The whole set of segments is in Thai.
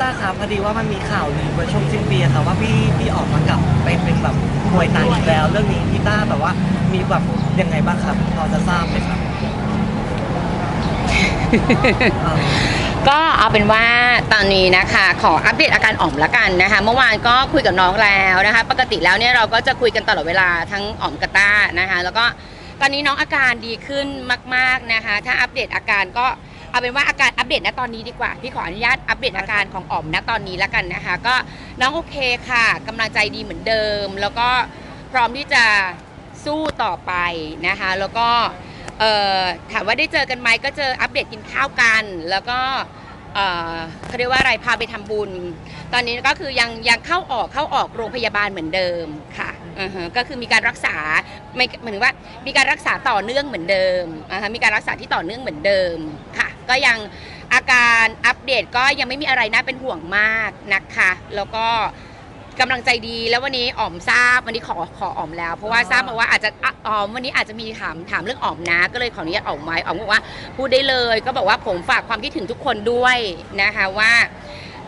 ต้าครับพอดีว่ามันมีข่าวลือเมื่อช่วงสิ้นปีอะครับว่าพี่พี่ออกมากับไปเป็นแบบมวยไทยอีกแล้ว เรื่องนี้พี่ต้าแบบว่ามีแบบยังไงบ้างครับพอจะทราบไหมครับอ่าก็เอาเป็นว่าตอนนี้นะคะ ขออัปเดตอาการอ๋อมละกันนะคะ เมื่อวานก็คุยกับน้องแล้วนะคะ ปกติแล้วเนี่ยเราก็จะคุยกันตลอดเวลาทั้งอ๋อมกับต้านะคะ แล้วก็ตอนนี้น้องอาการดีขึ้นมาก ๆนะคะ ถ้าอัปเดตอาการก็ เอาเป็นว่าอาการอัปเดตณตอนนี้ดีกว่า พี่ขออนุญาตอัปเดตอาการของอ๋อมณตอนนี้และกันนะคะ ก็น้องโอเคค่ะกำลังใจดีเหมือนเดิม แล้วก็พร้อมที่จะสู้ต่อไปนะคะ แล้วก็เอ่อถามว่าได้เจอกันไหมก็เจออัปเดตกินข้าวกัน แล้วก็เอ่อเขาเรียกว่าอะไรพาไปทำบุญ ตอนนี้ก็คือยังยังเข้าออกเข้าออกโรงพยาบาลเหมือนเดิมค่ะอือฮะก็คือมีการรักษาไม่หมายถึงว่ามีการรักษาต่อเนื่องเหมือนเดิมอ่าฮะมีการรักษาที่ต่อเนื่องเหมือนเดิมค่ะ ก็ยังอาการอัปเดตก็ยังไม่มีอะไรน่าเป็นห่วงมากนะคะ แล้วก็กำลังใจดีแล้ววันนี้อ๋อมทราบวันนี้ขอขออ๋อมแล้ว เพราะว่าทราบมาว่าอาจจะอะอ๋อมวันนี้อาจจะมีถามถามเรื่องอ๋อมนะ ก็เลยขออนุญาตอ๋อมไว้อ๋อมบอกว่าพูดได้เลย ก็บอกว่าผมฝากความคิดถึงทุกคนด้วยนะคะว่า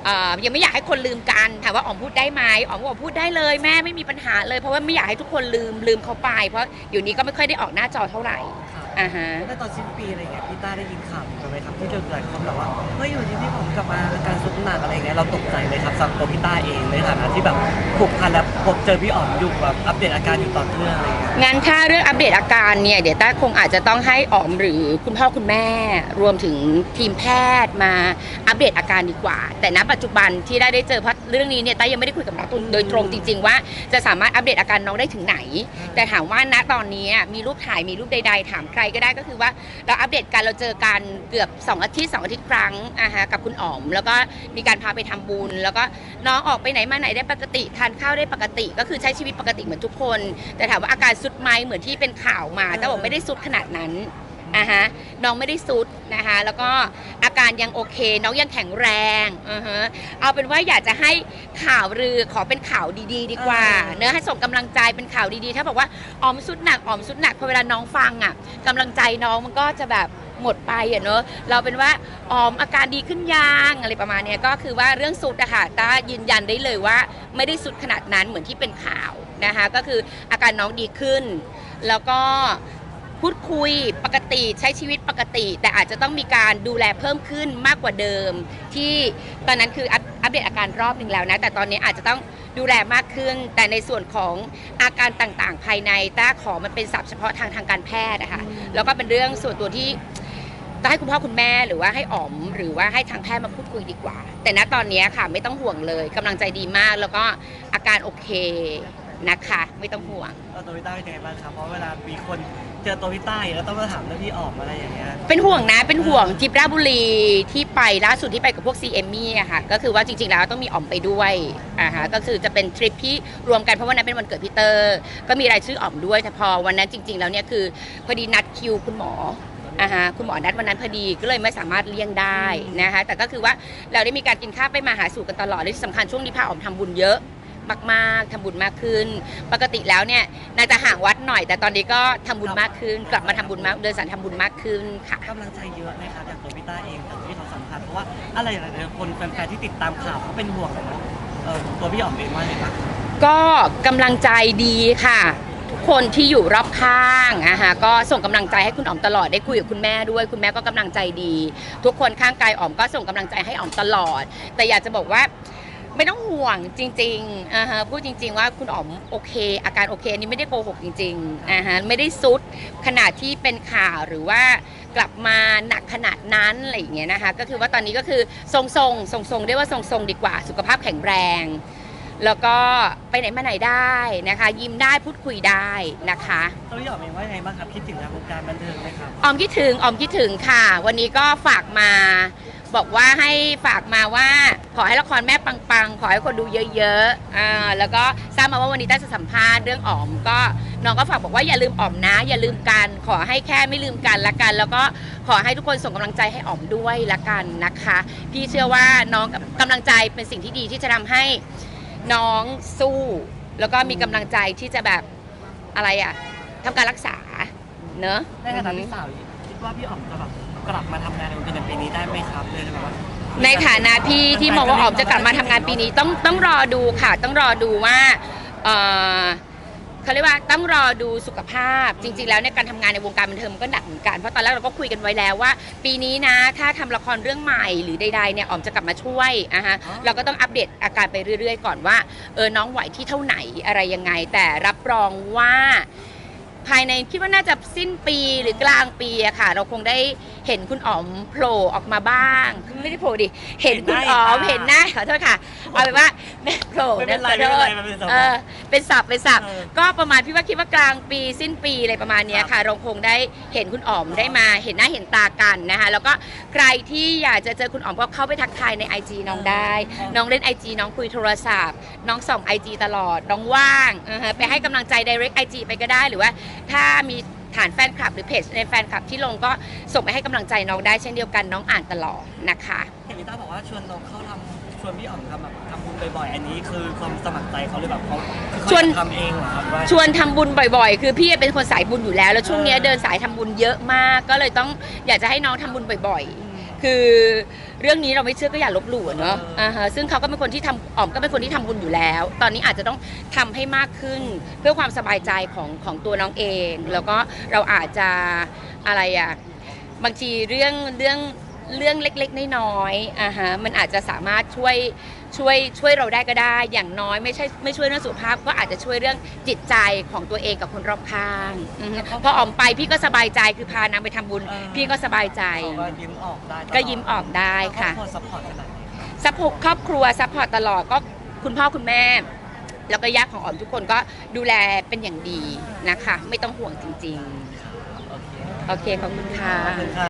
เอ่อยังไม่อยากให้คนลืมกันถามว่าอ๋อมพูดได้ไหมอ๋อมก็บอกพูดได้เลยแม่ไม่มีปัญหาเลยเพราะว่าไม่อยากให้ทุกคนลืมลืมเขาไป เพราะอยู่นี้ก็ไม่ค่อยได้ออกหน้าจอเท่าไหร่ อ่าฮะแล้วตอนสิ้นปีอะไรเงี้ยพี่ต้าได้ยินข่าวกันไหมครับที่เจอหลายคนแบบว่าเฮ้ยอยู่ที่พี่ผมกลับมาอาการสุดหนักอะไรเงี้ยเราตกใจไหมครับสำหรับตัวพี่ต้าเองในฐานะที่แบบผูกพันและพบเจอพี่อ๋อมอยู่แบบอัปเดตอาการอยู่ต่อเนื่องอะไรเงี้ยงั้นถ้าเรื่องอัปเดตอาการเนี่ยเดี๋ยวต้าคงอาจจะต้องให้อ๋อมหรือคุณพ่อคุณแม่ รวมถึงทีมแพทย์มาอัปเดตอาการดีกว่า แต่ณปัจจุบันที่ได้ได้เจอเพราะเรื่องนี้เนี่ยต้ายังไม่ได้คุยกับน้องตุลโดยตรงจริง ๆ ว่าจะสามารถอัปเดตอาการน้องได้ถึงไหน แต่ถามว่าณตอนนี้มีรูปถ่ายมีรูปใด ๆ ถามใครก็ได้ก็คือว่าเราอัปเดตกันเราเจอกันเกือบ 2 อาทิตย์2อาทิตย์ครั้งอะฮะกับคุณอ๋อม แล้วก็มีการพาไปทำบุญ แล้วก็น้องออกไปไหนมาไหนได้ปกติทานข้าวได้ปกติ ก็คือใช้ชีวิตปกติเหมือนทุกคน แต่ถามว่าอาการสุดไหมเหมือนที่เป็นข่าวมาแต่บอกไม่ได้สุดขนาดนั้น อ่าฮะน้องไม่ได้สุดนะคะแล้วก็อาการยังโอเค น้องยังแข็งแรงอ่าฮะเอาเป็นว่าอยากจะให้ข่าวลือขอเป็นข่าวดี ๆ ดีกว่าเนื้อะให้ส่งกำลังใจเป็นข่าวดีๆ ถ้าบอกว่าออมสุดหนักออมสุดหนักพอเวลาน้องฟังอะกำลังใจน้องมันก็จะแบบหมดไปอะเนอะเราเป็นว่าออมอาการดีขึ้นยังอะไรประมาณเนี้ยก็คือว่าเรื่องสุดอะค่ะต้ายืนยันได้เลยว่าไม่ได้สุดขนาดนั้นเหมือนที่เป็นข่าวนะคะก็คืออาการน้องดีขึ้น แล้วก็ พูดคุยปกติใช้ชีวิตปกติ แต่อาจจะต้องมีการดูแลเพิ่มขึ้นมากกว่าเดิม ที่ตอนนั้นคืออัปอัปเดตอาการรอบหนึ่งแล้วนะ แต่ตอนนี้อาจจะต้องดูแลมากขึ้น แต่ในส่วนของอาการต่างๆ ภายในต้าขอมันเป็นศัพท์เฉพาะทางทางการแพทย์นะคะแล้วก็เป็นเรื่องส่วนตัวที่ต้องให้คุณพ่อคุณแม่หรือว่าให้อ๋อม หรือว่าให้ทางแพทย์มาพูดคุยดีกว่า แต่ณตอนนี้ค่ะไม่ต้องห่วงเลยกำลังใจดีมาก แล้วก็อาการโอเคนะคะ ไม่ต้องห่วงแล้วตัวพี่ต้าเป็นยังไงบ้างครับเพราะเวลามีคน เจอตัวพี่ต้าอีกแล้วต้องมาถามเรื่องพี่ออมอะไรอย่างเงี้ย เป็นห่วงนะ เป็นห่วงทริปราชบุรีที่ไปล่าสุดที่ไปกับพวก CM มี่อะค่ะ ก็คือว่าจริงๆแล้วต้องมีอ๋อมไปด้วยอ่าฮะก็คือจะเป็นทริปที่รวมกันเพราะวันนั้นเป็นวันเกิดพีเตอร์ ก็มีรายชื่ออ๋อมด้วยแต่พอวันนั้นจริง ๆ แล้วเนี่ยคือพอดีนัดคิวคุณหมออ่าฮะคุณหมอนัดวันนั้นพอดีก็เลยไม่สามารถเลี่ยงได้นะคะแต่ก็คือว่าเราได้มีการกินข้าวไปมาหาสู่กันตลอดและที่สำคัญช่วงนี้พาอ๋อมทำบุญเยอะ มากๆทำบุญมากขึ้น ปกติแล้วเนี่ยน่าจะห่างวัด หน่อย แต่ตอนนี้ก็ทำบุญมากขึ้น กลับมาทำบุญมากเดินสายทำบุญมากขึ้นค่ะ กำลังใจเยอะไหมครับจากตัวพี่ต้าเองจากที่เขาสัมภาษณ์เพราะว่าอะไรหลายๆคนแฟนๆที่ติดตามข่าวเขาเป็นห่วงนะเออตัวพี่อ๋อมเองว่าไงบ้างก็กำลังใจดีค่ะ ทุกคนที่อยู่รอบข้างอะฮะก็ส่งกำลังใจให้คุณอ๋อมตลอดได้คุยกับคุณแม่ด้วย คุณแม่ก็กำลังใจดี ทุกคนข้างกายอ๋อมก็ส่งกำลังใจให้อ๋อมตลอด แต่อยากจะบอกว่า ไม่ต้องห่วงจริงๆอ่าฮะพูดจริง ๆ ว่าคุณอ๋อมโอเค อาการโอเคอันนี้ไม่ได้โกหกจริงๆอ่าฮะไม่ได้ซุดขนาดที่เป็นข่าวหรือว่ากลับมาหนักขนาดนั้นอะไรอย่างเงี้ยนะคะก็คือว่าตอนนี้ก็คือทรงๆทรงๆเรียกว่าทรงๆดีกว่า สุขภาพแข็งแรง แล้วก็ไปไหนมาไหนได้นะคะ ยิ้มได้พูดคุยได้นะคะ ตัวพี่อ๋อมเองว่าไงบ้างครับคิดถึงงานวงการบันเทิงไหมครับ ออมคิดถึงออมคิดถึงค่ะ วันนี้ก็ฝากมา บอกว่าให้ฝากมาว่าขอให้ละครแม่ปังๆ ขอให้คนดูเยอะๆอ่าแล้วก็ทราบมาว่าวันนี้ต้าจะสัมภาษณ์เรื่องอ๋อมก็น้องก็ฝากบอกว่าอย่าลืมอ๋อมนะ อย่าลืมกัน ขอให้แค่ไม่ลืมกันละกัน แล้วก็ขอให้ทุกคนส่งกำลังใจให้อ๋อมด้วยละกันนะคะ พี่เชื่อว่าน้องกำลังใจเป็นสิ่งที่ดีที่จะทำให้น้องสู้ แล้วก็มีกำลังใจที่จะแบบอะไรอะทำการรักษาเนอะ ในฐานะพี่สาวคิดว่าพี่อ๋อมจะแบบ กลับมาทำงานในวงการในปีนี้ได้ไหมครับเลยแบบว่าในฐานะพี่ที่มองว่าออมจะกลับมาทำงานปีนี้ต้องต้องรอดูค่ะต้องรอดูว่าเอ่อเขาเรียกว่าต้องรอดูสุขภาพ จริง ๆ แล้วในยการทำงานในวงการบันเทิงมันก็หนักเหมือนกันเพราะตอนแรกเราก็คุยกันไว้แล้วว่า ปีนี้นะ ถ้าทำละครเรื่องใหม่หรือใดๆเนี่ยออมจะกลับมาช่วยอะฮะเราก็ต้องอัปเดตอาการไปเรื่อย ๆ ก่อนว่าเออน้องไหวที่เท่าไหนอะไรยังไง แต่รับรองว่า ภายในคิดว่าน่าจะสิ้นปีหรือกลางปีอะค่ะ เราคงได้ เห็นคุณอ๋อมโผล่ออกมาบ้าง ไม่ได้โผล่ดิ เห็นคุณอ๋อมเห็นหน้าขอโทษค่ะ เอาเป็นว่าแม่โผล่ไม่เป็นไรขอไม่โทเป็นไรษมันเป็นสเออเป็นสับเป็นสับ เออ ก็ประมาณพี่ว่าคิดว่ากลางปีสิ้นปีอะไรประมาณเนี้ยค่ะเราคงได้เห็นคุณอ๋อมได้มาเห็นหน้าเห็นตากันนะคะ แล้วก็ใครที่อยากจะเจอคุณอ๋อมก็เข้าไปทักทายใน IG น้องได้ น้องเล่น IG น้องคุยโทรศัพท์ น้องส่อง IG ตลอด น้องว่างอ่าฮะไปให้กำลังใจ direct IG ไปก็ได้หรือว่า ถ้ามี ฐานแฟนคลับหรือเพจในแฟนคลับที่ลงก็ส่งไปให้กำลังใจน้องได้เช่นเดียวกันน้องอ่านตลอดนะคะ เห็นพี่ต้าบอกว่าชวนน้องเข้าทำชวนพี่อ๋อมทำแบบทำบุญบ่อยๆ อันนี้คือความสมัครใจเขาเลยแบบเขาคือเขาชวน อยากทำเองเหรอครับว่า ชวนทำบุญบ่อยๆ คือพี่เป็นคนสายบุญอยู่แล้ว แล้วช่วงเนี้ยเดินสายทำบุญเยอะมาก ก็เลยต้องอยากจะให้น้องทำบุญบ่อยๆ คือเรื่องนี้เราไม่เชื่อก็อย่าลบหลู่อะเนาะอ่าฮะซึ่งเขาก็เป็นคนที่ทำอ๋อมก็เป็นคนที่ทำบุญอยู่แล้ว ตอนนี้อาจจะต้องทำให้มากขึ้นเพื่อความสบายใจของของตัวน้องเอง แล้วก็เราอาจจะอะไรอะบางทีเรื่องเรื่อง เรื่องเล็กๆน้อยๆอ่าฮะมันอาจจะสามารถช่วยช่วยช่วยเราได้ก็ได้ อย่างน้อยไม่ใช่ไม่ช่วยเรื่องสุขภาพ ก็อาจจะช่วยเรื่องจิตใจของตัวเองกับคนรอบข้างอือฮึพอออมไปพี่ก็สบายใจคือพานางไปทำบุญพี่ก็สบายใจ เขาก็ยิ้มออกได้ตลอดก็ยิ้มออกได้ค่ะ แล้วครอบครัวซัพพอร์ตขนาดไหนครับซัพพอร์ตครอบครัวซัพพอร์ตตลอดก็คุณพ่อคุณแม่ แล้วก็ญาติของออมทุกคนก็ดูแลเป็นอย่างดีนะคะ ไม่ต้องห่วงจริง โอเคๆ โอเคขอบคุณค่ะ ขอบคุณค่ะ